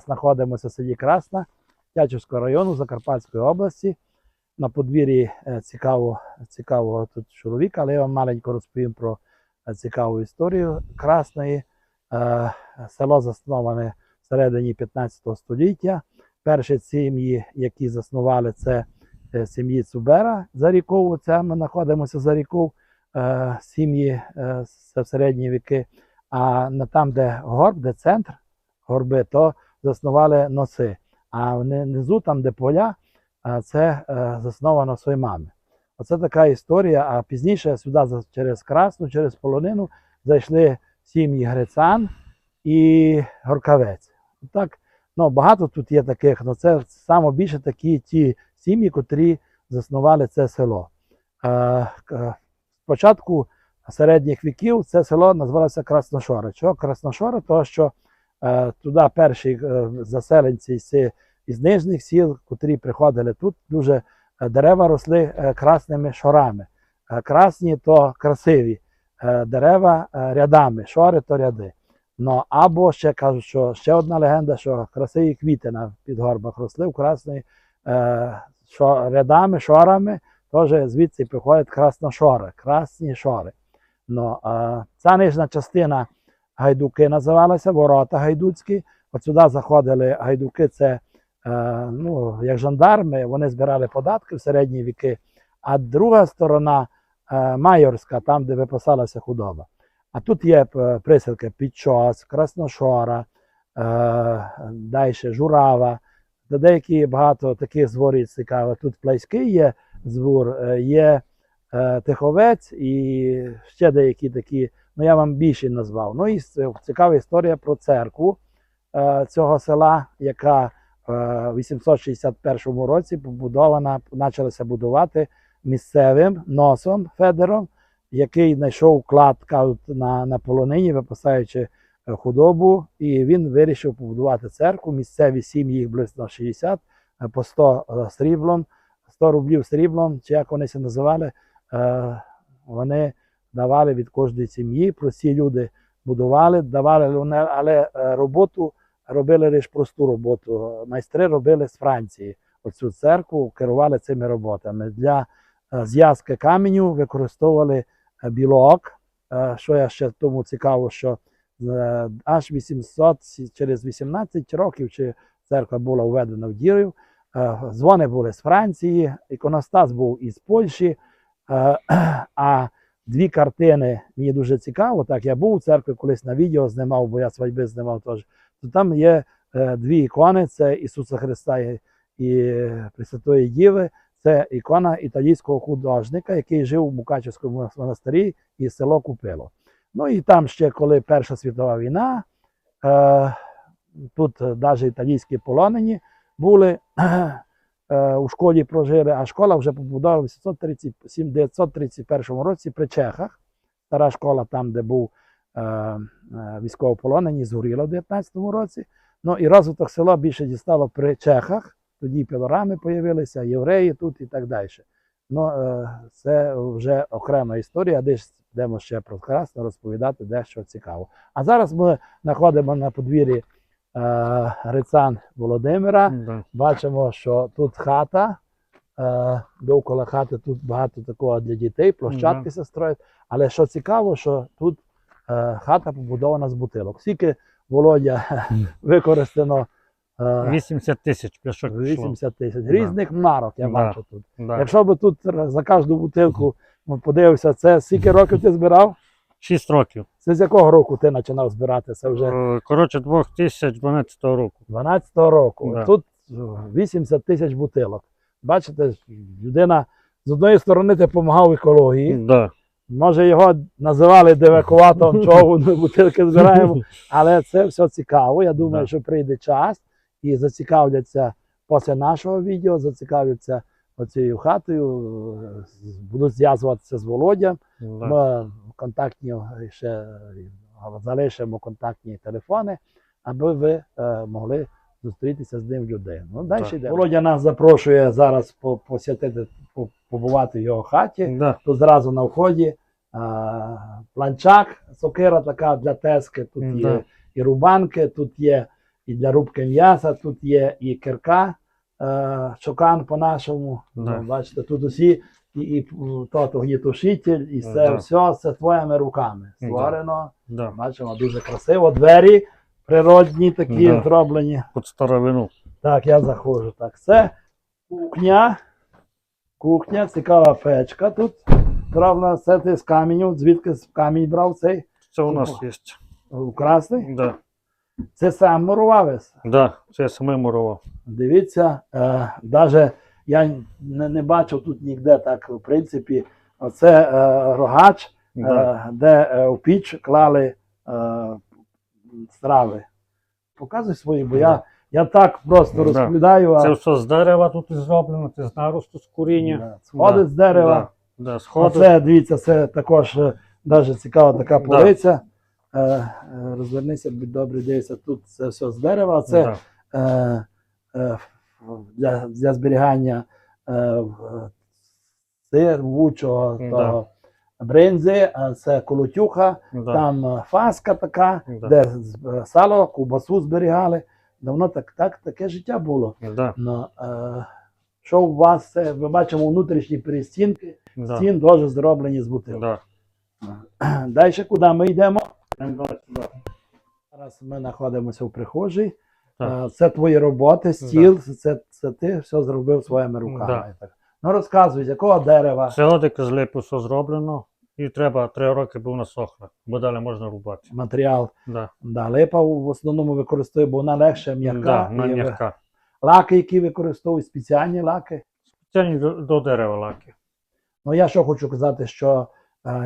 Знаходимося в селі Красна Тячівського району Закарпатської області. На подвір'ї е, цікаво, цікавого тут чоловіка, але я вам маленько розповім про е, цікаву історію Красної. Е, Село засноване в середині 15 століття. Перші сім'ї, які заснували, це сім'ї Цубера за рікову. Це ми знаходимося за ріков. Сім'ї в середні віки. А там, де горб, де центр горби, то заснували носи. А внизу, там, де поля, це е, засновано Соймами. Оце така історія. А пізніше сюди через Красну, через полонину зайшли сім'ї Грицан і Горкавець. Так, ну, багато тут є таких, але це саме більше такі ті сім'ї, котрі заснували це село. Е, Спочатку середніх віків це село називалося Красношора. Чого Красношора? Тому що туди перші е, заселенці із нижніх сіл, котрі приходили тут, дуже е, дерева росли е, красними шорами. Е, красні то красиві е, дерева е, рядами, шори то ряди. Ну, або ще кажуть, що ще одна легенда, що красиві квіти на підгорбах росли в красної е, шо, рядами, шорами, теж звідси приходять красношори, красні шори. Ну, е, ця нижня частина гайдуки називалася, ворота гайдуцькі. От сюди заходили гайдуки, це е, ну, як жандарми, вони збирали податки в середні віки. А друга сторона е, майорська, там, де випасалася худоба. А тут є е, присілки Підчос, Красношора, е, далі Журава, та деякі багато таких зворів цікавих. Тут Плайський є звур, е, є е, Тиховець і ще деякі такі, ну я вам більше назвав. Ну і цікава історія про церкву е, цього села, яка е, в 861 році побудована, почалася будувати місцевим носом Федером, який знайшов клад на, на полонині, випасаючи е, худобу, і він вирішив побудувати церкву. Місцеві сім'ї їх близько 60 е, по 100 е, сріблом, 100 рублів сріблом, чи як вони це називали, вони давали від кожної сім'ї. Прості люди будували, давали, але е, роботу робили лише просту роботу. Майстри робили з Франції. Оцю церкву керували цими роботами. Для е, зв'язки каменю використовували е, білок. Що я ще тому цікаво, що аж 800, через 18 років чи церква була введена в. Е, Дзвони були з Франції, іконостас був із Польщі. А дві картини мені дуже цікаво. Так, я був у церкві колись на відео знімав, бо я свадьби знімав теж. То там є е, дві ікони: це Ісуса Христа і, і Пресвятої Діви. Це ікона італійського художника, який жив у Мукачевському монастирі і село Купило. Ну і там ще, коли Перша світова війна, е, тут навіть італійські полонені були, е, у школі прожили, а школа вже побудована в 1937 1931 році при Чехах. Стара школа, там, де був е, е, військовополонені, згоріла в 19-му році. Ну і розвиток села більше дістало при Чехах. Тоді пілорами з'явилися, євреї тут і так далі. Ну, е, це вже окрема історія, десь будемо ще про Красну розповідати дещо цікаво. А зараз ми знаходимо на подвір'ї е, Грицан Володимира. Да. Бачимо, що тут хата. Е, довкола хати тут багато такого для дітей, площадки Мгм. се строять. Але що цікаво, що тут е, хата побудована з бутилок. Скільки Володя використано е, 80 тисяч пляшок 80 тисяч Да. різних марок, я Да. бачу тут. Да. Якщо би тут за кожну бутилку подивився, це скільки років ти збирав? 6 років. Це з якого року ти починав збирати? Це вже Е, Коротше, 2012 року. 12-го року. Да. Тут 80 тисяч бутилок. Бачите, людина з одної сторони ти допомагав екології. Да. Може, його називали девакуватом, чого бутилки збираємо, але це все цікаво. Я думаю, Да. що прийде час і зацікавляться після нашого відео, зацікавляться оцією хатою, е, будуть зв'язуватися з Володям. Да. Ми контактні ще е, залишимо контактні телефони, аби ви е, могли зустрітися з ним людей. Ну, далі йде. Володя нас запрошує зараз по- посвятити, побувати в його хаті. Да. Тут зразу на вході а, планчак, сокира така для тески, тут є і рубанки, тут є і для рубки м'яса. Тут є і кирка, е, чокан по-нашому. Да. Ну, бачите, тут усі, і, і м, тот огнітушитель, і це Да. все це твоїми руками створено. Да. Бачимо, дуже красиво. Двері природні такі Да. зроблені. Під старовину. Так, я заходжу. Так, це кухня. Кухня, цікава печка тут. Зроблена це ти з каменю. Звідки з камінь брав цей Це у нас є. красний? Да. Це сам мурував. Да. Це я саме мурував. Дивіться, е, навіть я не, не бачив тут ніде так, в принципі, оце е, рогач, Да. е, де е, в піч клали е, страви. Показуй свої, бо я, Да. я так просто Да. розповідаю, а Це все з дерева тут зроблено, це з наросту з куріння. Да, сходи з дерева. Да. Да. А Сходи. це, дивіться, це також е, дуже цікава така полиця. Е, е, розвернися, будь добре, дивися, тут це все з дерева. Це Да. е, е, для, для зберігання е, в- сир, вучого, Да. того бринзи, а це колотюха, Да. там е, фаска така, Да. де е, сало, кубасу зберігали. Давно так, так, таке життя було. Да. Ну, е, що у вас це? Ми бачимо внутрішні перестінки, Да. стін дуже зроблені з бутилок. Да. Далі куди ми йдемо? Зараз ми знаходимося в прихожій. Так. Е, Це твої роботи, стіл, це, це ти все зробив своїми руками. Да. Ну розказуй, з якого дерева? Це одик з липу все зроблено. І треба три роки був насохле, бо далі можна рубати. Матеріал Да. да, липа в основному використовує, бо вона легше, м'яка. Да, вона і м'яка. Лаки, які використовують, спеціальні лаки. Спеціальні до, до дерева лаки. Ну я що хочу казати, що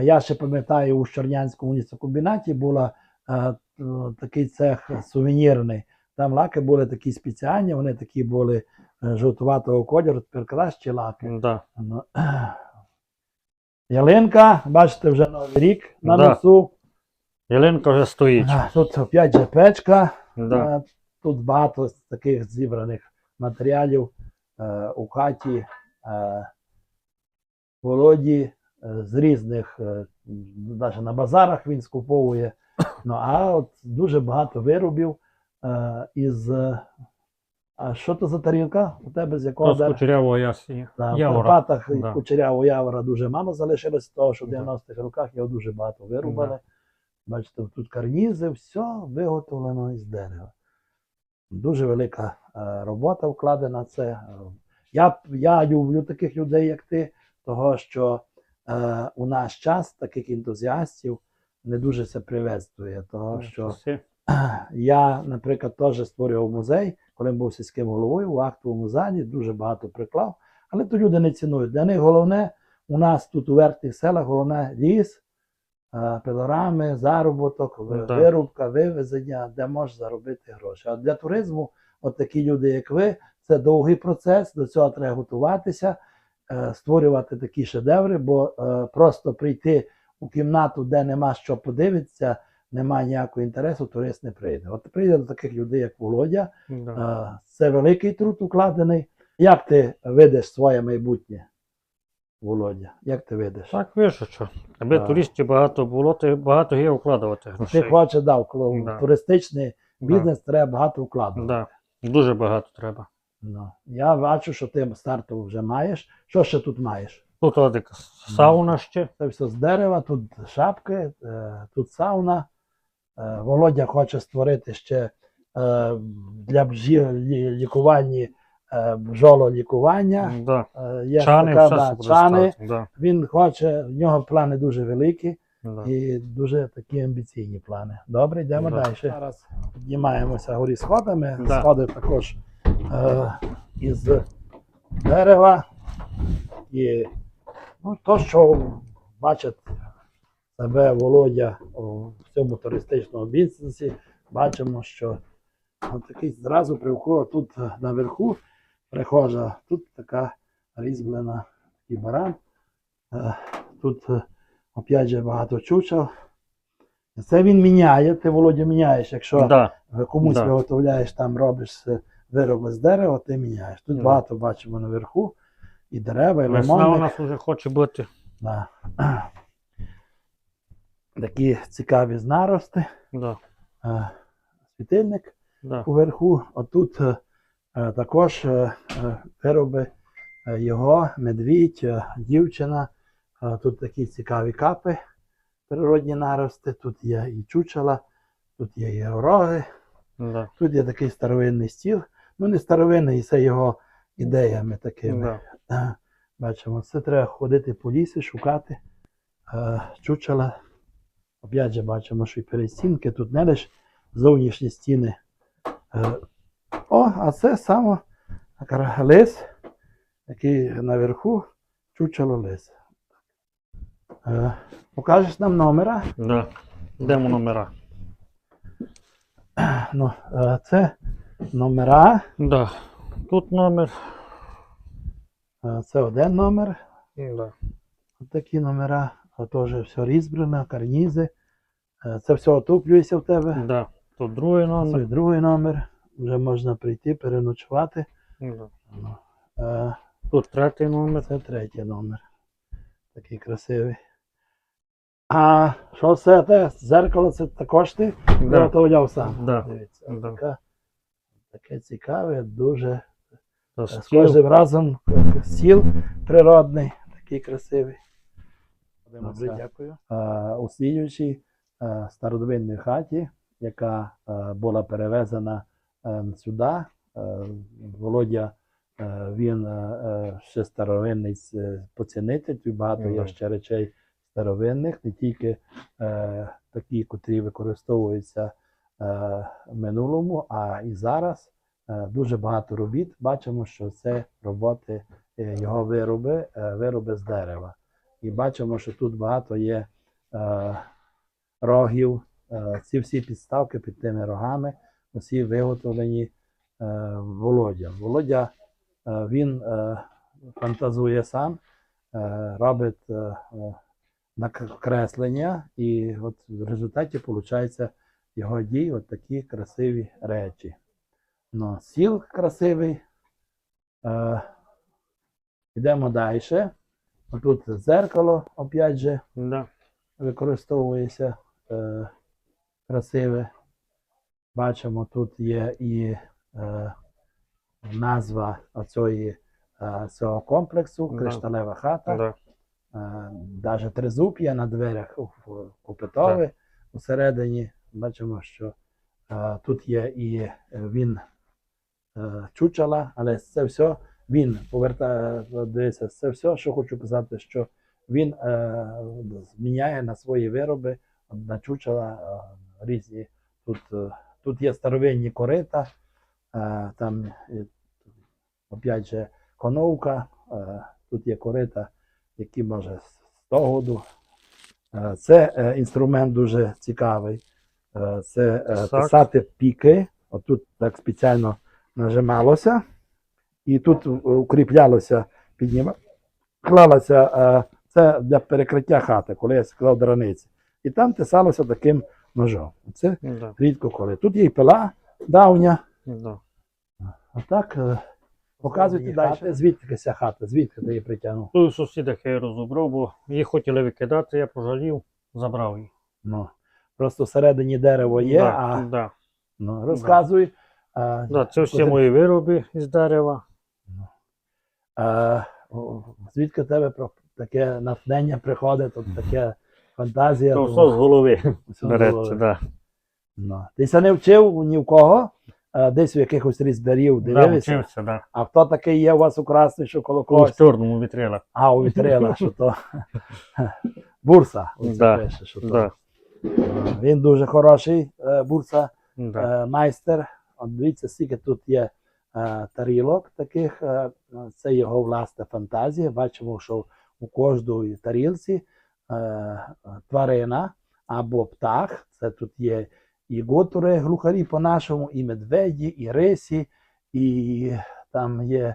я ще пам'ятаю, у Щорнянському була е, е, такий цех сувенірний. Там лаки були такі спеціальні, вони такі були е, жовтуватого кольору, тепер кращі лаки. Да. Ну, ялинка, бачите, вже новий рік на Да. носу. Ялинка вже стоїть. Тут опять же печка. Да. Тут багато таких зібраних матеріалів е, у хаті е, Володі з різних, е, навіть на базарах він скуповує. Ну, а от дуже багато виробів е, із. е, А що то за тарілка у тебе з якого з кучерявого ясені. Да, в Карпатах Да. кучерявого явора дуже мало залишилось, того, що в 90-х роках його дуже багато вирубали. Бачите, тут карнізи, все виготовлено із дерева. Дуже велика е, робота вкладена це. Е, Я, я люблю таких людей, як ти, того, що е, у наш час таких ентузіастів не дуже це приветствує. Того, що я, наприклад, теж створював музей, коли був сільським головою в актовому залі, дуже багато приклав, але то люди не цінують. Для них головне, у нас тут у верхніх селах головне ліс, е, пилорами, заробіток, Да. вирубка, вивезення, де можеш заробити гроші. А для туризму, от такі люди, як ви, це довгий процес, до цього треба готуватися, створювати такі шедеври, бо е, просто прийти у кімнату, де нема що подивитися, немає ніякого інтересу, турист не прийде. От прийде до таких людей, як Володя. Да. Е, Це великий труд укладений. Як ти видиш своє майбутнє, Володя? Як ти видиш? Так вижу, що. Аби Да. туристів багато було, то багато є вкладувати Ти хочеш дав, коли Да. туристичний Да. бізнес треба багато вкладувати. Да. Дуже багато треба. Ну, я бачу, що ти стартову вже маєш. Що ще тут маєш? Тут одик сауна ще. Це все з дерева, тут шапки, е, тут сауна. Е, Володя хоче створити ще е, для бжі лі- лікувальні е, бджололікування. Да. Є Чани, така, все да, чани. Да. Він хоче, в нього плани дуже великі Да. і дуже такі амбіційні плани. Добре, йдемо Да. далі. Зараз піднімаємося горі сходами. Да. Сходи також е, із дерева. І ну, то, що бачить себе Володя у цьому туристичному бізнесі, бачимо, що от такий зразу при входу тут наверху прихожа, тут така різьблена такий баран. Е, Тут е, опять же багато чучел. Це він міняє, ти Володя міняєш. Якщо Да. комусь Да. виготовляєш, там робиш е, вироби з дерева, ти міняєш. Тут Да. багато бачимо наверху. І дерева, і Весна у лимонник. нас вже хоче бути. Да. Такі цікаві знарости. Да. Е, Світильник. Да. уверху. Отут е, е, також е, е, вироби е, його, медвідь, е, дівчина. Е, Тут такі цікаві капи, природні нарости. Тут є і чучела, тут є і роги, Да. тут є такий старовинний стіл. Ну, не старовинний, це його ідеями такими. Да. Е, Бачимо, це треба ходити по лісі, шукати е, чучела. Опять же бачимо, що і перестінки, тут не лише зовнішні стіни. Е, о, а це саме лис, який наверху чучело лис. Покажеш нам номера? Да. Йдемо номера. Ну, це номера. Да. Тут номер. Це один номер. Да. Такі номера, а теж все різьблено, карнізи. Це все отоплюється в тебе. Да. Тут другий Це номер. другий номер. Вже можна прийти, переночувати. Да. Е, Тут третій номер. Це третій номер. Такий красивий. А що це те? Зеркало це також ти Да. виготовляв сам. Да. Дивіться, Да. така, таке цікаве, дуже Е, З стіл. кожним разом сіл природний, такий красивий. Добре, дякую. У слідуючій е, хаті, яка е, була перевезена е, сюди, е, Володя, е, він е, е, ще старовинний е, поцінитель, тут багато є ще речей старовинних, не тільки е, такі, котрі використовуються е, минулому, а і зараз. Е, Дуже багато робіт. Бачимо, що це роботи е, його вироби, е, вироби з дерева. І бачимо, що тут багато є е, рогів. Е, ці всі підставки під тими рогами, усі виготовлені е, Володя. Володя е, він е, фантазує сам, е, робить е, е, накреслення, і от в результаті виходить його дій от такі красиві речі. Ну, сіл красивий. Е, йдемо далі. Тут зеркало, опять же, Да. використовується е, красиве. Бачимо, тут є і е, назва оцього, е, цього комплексу, Да. кришталева хата. Да. Е, Даже тризуб є на дверях у, у- купитові усередині. Бачимо, що е, тут є і е, він е, чучела, але це все він повертає, дивіться, це все, що хочу казати, що він зміняє на свої вироби на чучела е, різні. Тут, тут є старовинні корита, там опять же коновка, тут є корита, які може з того. Це інструмент дуже цікавий. Е, Це е, писати піки. Отут так спеціально нажималося, і тут укріплялося, підніма... клалося е, це для перекриття хати, коли я склав драниці. І там тисалося таким ножом. Це Да. рідко коли. Тут є і пила давня. Да. А так, показуйте далі. Звідки ця хата, звідки ти її притягнув? Тут у сусіда я розібрав, бо їх хотіли викидати, я пожалів, забрав їх. Ну, просто всередині дерево є, да, а да. ну, розказуй. А, Да, це всі Куди- мої вироби із дерева. а, о, звідки тебе про таке натхнення приходить, от таке фантазія. То то все з голови береться, да. Ну. Ти ся не вчив ні в кого, а, десь у якихось різберів Да, дивився. вчився, да. а хто такий є у вас у красний, що коло У когось? чорному вітрила. А, у вітрила, що то бурса. Оце Да, пише, що то. Він дуже хороший е, бурса. Е, майстер. От дивіться, скільки тут є е, тарілок таких. це його власна фантазія. Бачимо, що у кожної тарілці тварина або птах. Це тут є і готури, глухарі по-нашому, і медведі, і рисі, і там є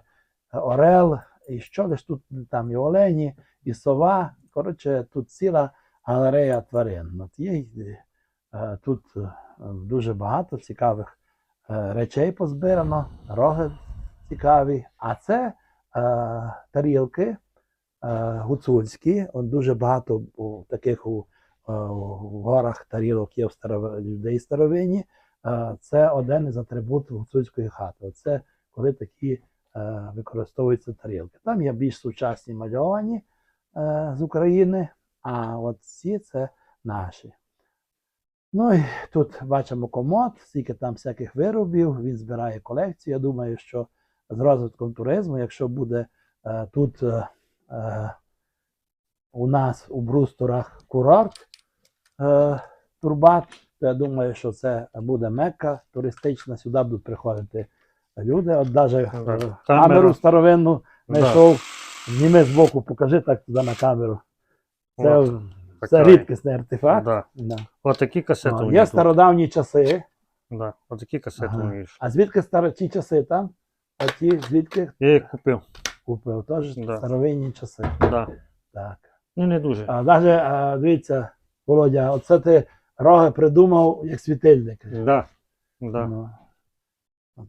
орел, і що лиш тут там і олені, і сова. Коротше, тут ціла галерея тварин. От є е, тут е, дуже багато цікавих е, речей позбирано, роги цікаві. А це тарілки гуцульські. От дуже багато таких у, у горах тарілок є в старов... людей старовинні. е, це один із атрибутів гуцульської хати. Це коли такі використовуються тарілки. Там є більш сучасні мальовані з України, а от ці це наші. Ну і тут бачимо комод, скільки там всяких виробів, він збирає колекцію. Я думаю, що з розвитком туризму, якщо буде е, тут е, е, у нас у Брусторах курорт е, Турбат, то я думаю, що це буде Мекка туристична, сюди будуть приходити люди. От навіть е, камеру старовинну Да. знайшов. Зніми збоку, покажи так туди на камеру. Це, От, це така. рідкісний артефакт. Да. Да. Отакі касети О, у Є них тут. стародавні часи. Да. Отакі касети Ага. них. А звідки старі ті часи там? А ті звідки Я їх купив. купив? Теж Да. старовинні часи. Да. Так. Ну не дуже. А навіть а, дивіться, Володя, оце ти роги придумав як світильник. Да. Да. Ну.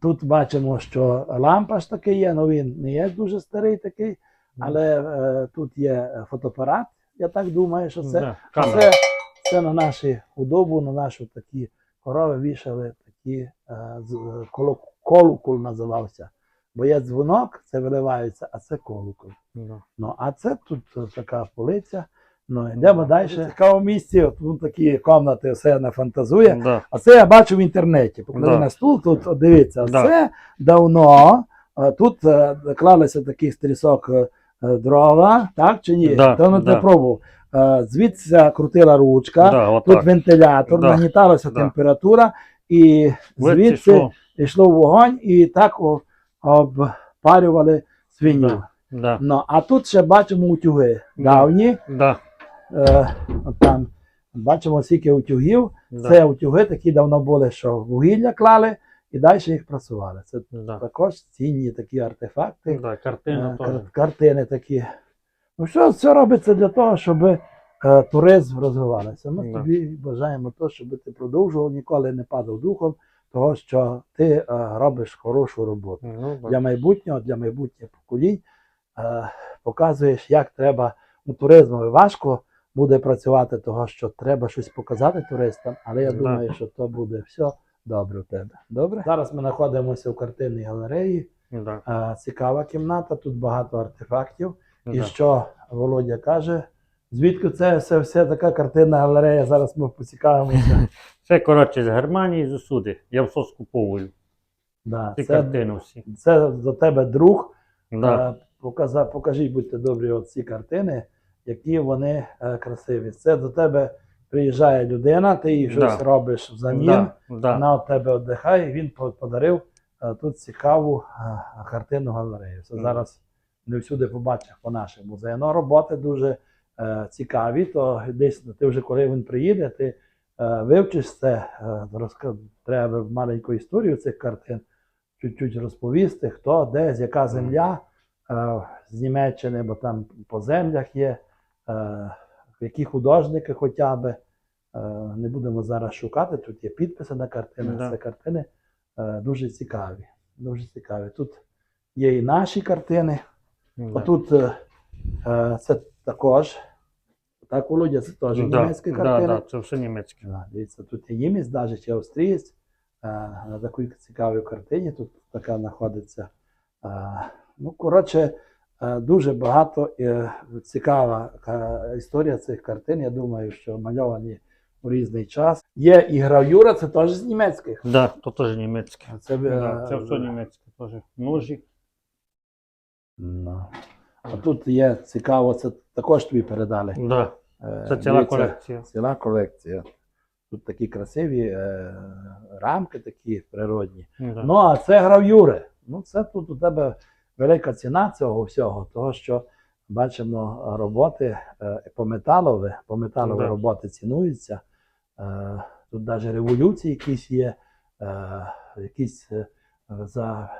Тут бачимо, що лампа ж таки є, ну він не є дуже старий такий, але е, тут є фотоапарат. Я так думаю, що це, Да. що це, це на нашу худобу, на нашу такі корови вішали такі е, з- е, коло- колокол називався. Бо є дзвонок, це виливається, а це колокол. Да. Ну, а це тут е, така полиця. Ну, йдемо далі. В цікавому місці, от тут такі кімнати, все нафантазує. Да. А це я бачу в інтернеті. Поклади Да. на стул, тут от дивіться, Да. це давно. е, Тут клалися таких стрісок дрова, так чи ні? Да, Давно да. не пробував. Е, Звідси крутила ручка, Да, тут вентилятор, Да. нагніталася Да. температура, і звідси пішло. йшло вогонь і так обпарювали свиню. Да. Да. Ну, а тут ще бачимо утюги давні. Да. Е, там бачимо скільки утюгів. Да. Це утюги такі давно були, що вугілля клали і далі їх прасували. Це Да. також цінні такі артефакти, Да. е, кар- картини такі. Ну, все, все робиться для того, щоб е, туризм розвивався. Ми Да. тобі бажаємо то, щоб ти продовжував, ніколи не падав духом, того, що ти е, робиш хорошу роботу Ну, для майбутнього, для майбутніх поколінь. Е, показуєш, як треба у туризму важко буде працювати, того що треба щось показати туристам, але я Да. думаю, що то буде все добре у тебе. Добре? Зараз ми знаходимося в картинній галереї. Да. Цікава кімната, тут багато артефактів. І що Володя каже? Звідки це все, все така картинна галерея? Зараз ми поцікавимося. Це, коротше, з Германії з усюди. Я все скуповую. Да, Ці це, картини всі. це до тебе друг. Да. Покажіть, будьте добрі, от ці картини, які вони е, красиві. Це до тебе приїжджає людина, ти їй щось Да. робиш взамін, Да. Да. вона від тебе віддихає, і він подарив е, тут цікаву е, картинну галерею. Це Мгм. зараз не всюди побачиш по нашим музеям. Ну, роботи дуже е, цікаві, то десь ти вже коли він приїде, ти е, вивчиш це, е, розка- треба маленьку історію цих картин, чуть-чуть розповісти, хто, де, з яка земля е, з Німеччини, бо там по землях є, е, які художники хоча б. Е, не будемо зараз шукати, тут є підписи на картинах, Да. це картини е, дуже цікаві. Дуже цікаві. Тут є і наші картини. Да. Отут е, це також. Так, Володя, це теж Да. німецькі Да, картини. да, це все німецьке. Да, дивіться, тут є німець, навіть чи австрієць. На такій цікавій картині тут така знаходиться. Ну, коротше, дуже багато е, цікава е, історія цих картин. Я думаю, що мальовані у різний час. Є і гравюра, це теж з німецьких. Да, то теж німецьке. Це, е, Да, це все німецьке теж. Ножі. Ну. А тут є цікаво, це також тобі передали. Да. Е, Це ціла дивіться, колекція. Ціла колекція. Тут такі красиві е, рамки, такі природні. Да. Ну, а це гравюри. Ну, це тут у тебе велика ціна цього всього, того, що бачимо роботи е, по металові, по металові Да. роботи цінуються. Е, тут навіть революції якісь є, е, якісь за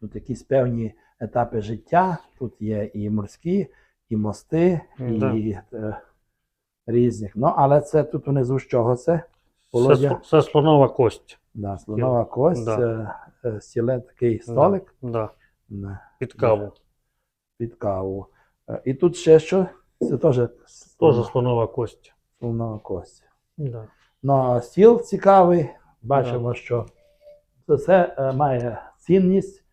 тут якісь певні етапи життя. Тут є і морські, і мости, Да. і е, різних. Ну, але це тут унизу з чого це? Це, це слонова кость. Да, слонова кость, Да. е, е, стіле такий столик Да. да, Під каву. під каву. Е, І тут ще що? Це теж Теж слонова кость. слонова кость. Да. Ну, стіл цікавий. Бачимо, що це все має цінність.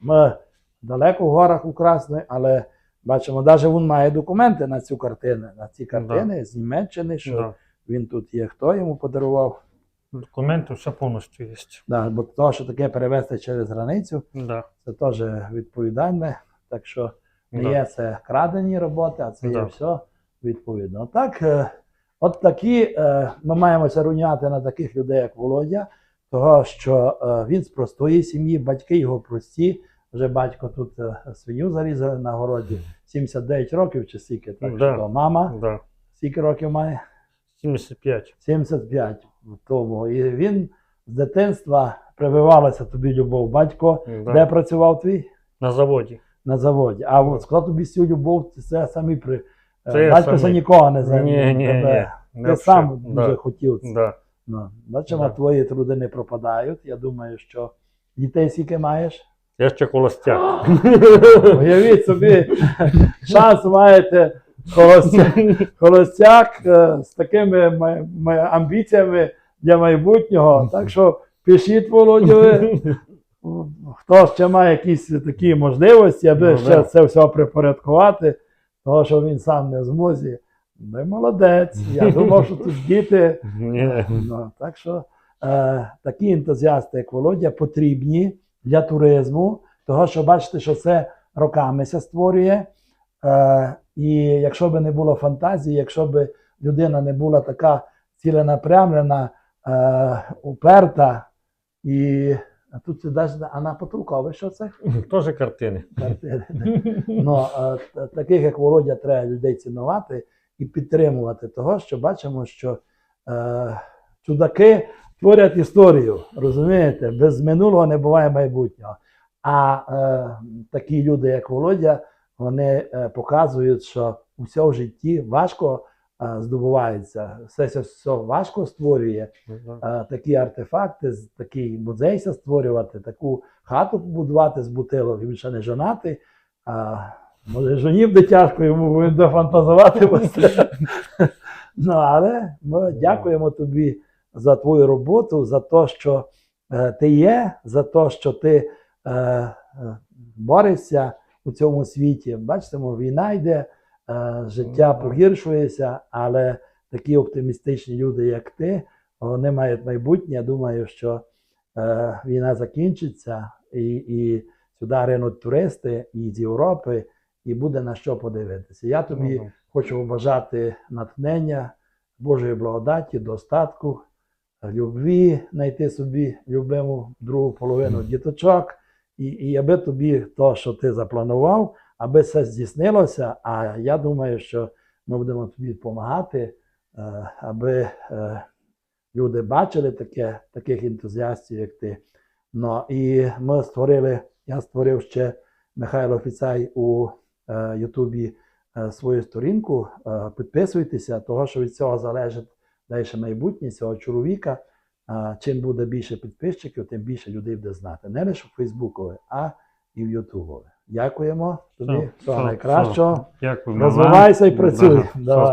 Ми далеко в горах у Красної, але бачимо, навіть він має документи на цю картину, на ці картини з Німеччини, що Да. він тут є, хто йому подарував. Документи все повністю є. Да, бо то, що таке перевезти через границю, Да. це теж відповідальне. Так що не Да. є це крадені роботи, а це є все відповідно. Так, е, от такі е, ми маємося руйняти на таких людей, як Володя, того що е, він з простої сім'ї, батьки його прості. Вже батько тут свиню зарізали на городі 79 років чи скільки, так Да. що мама Да. скільки років має? 75. 75 в тому. І він з дитинства прививалася тобі любов. Батько, Да. де працював твій? На заводі. На заводі. А от хто тобі цю любов, це самі при. Це Батько це нікого не Ні, замінив. ні, ні. тебе. Не Ти сам да. дуже хотів це. Да. Ну, бачимо, Да. твої труди не пропадають. Я думаю, що дітей скільки маєш? Я ще холостяк. Уявіть собі, шанс маєте холостяк, холостяк е, з такими амбіціями для майбутнього. Так що пишіть Володю, хто ще має якісь такі можливості, аби Ну, ще це все припорядкувати, того, що він сам не в змозі. Ну, молодець. Я думав, що тут діти. Ну, так що е, такі ентузіасти, як Володя, потрібні для туризму, того, що бачите, що це роками створює. Е, і якщо б не було фантазії, якщо б людина не була така ціленапрямлена, е, уперта, і а тут це навіть, а на потолкове, що це? Теж картини. Картини. Ну, е, таких як Володя, треба людей цінувати і підтримувати того, що бачимо, що е, чудаки творять історію, розумієте? Без минулого не буває майбутнього. А е, такі люди, як Володя, вони е, показують, що усе в житті важко здобувається, все, все, все важко створює е, такі артефакти, такий музейся створювати, таку хату побудувати з бутилок. Він ще не жонатий. А, може, жонів де тяжко, йому він дофантазувати. ну, але ми дякуємо тобі за твою роботу, за те, що е, ти є, за те, що ти е, е, борешся у цьому світі. Бачите, війна йде, е, життя Ну, погіршується, але такі оптимістичні люди, як ти, вони мають майбутнє. Я думаю, що е, війна закінчиться і, і сюди ринуть туристи і з Європи, і буде на що подивитися. Я тобі Ну, хочу побажати натхнення, Божої благодаті, достатку, любві, знайти собі любиму другу половину діточок, і, і аби тобі то, що ти запланував, аби це здійснилося. А я думаю, що ми будемо тобі допомагати, е, аби е, люди бачили таке, таких ентузіастів, як ти. Ну, і ми створили, я створив ще Михайло Фіцай у е, Ютубі свою сторінку. Підписуйтеся, того, що від цього залежить далі майбутнє цього чоловіка. Чим буде більше підписчиків, тим більше людей буде знати. Не лише в Фейсбукові, а і в Ютубові. Дякуємо тобі. Все, Всього все, найкращого. Дякую. Розвивайся і працюй. Да, Давай.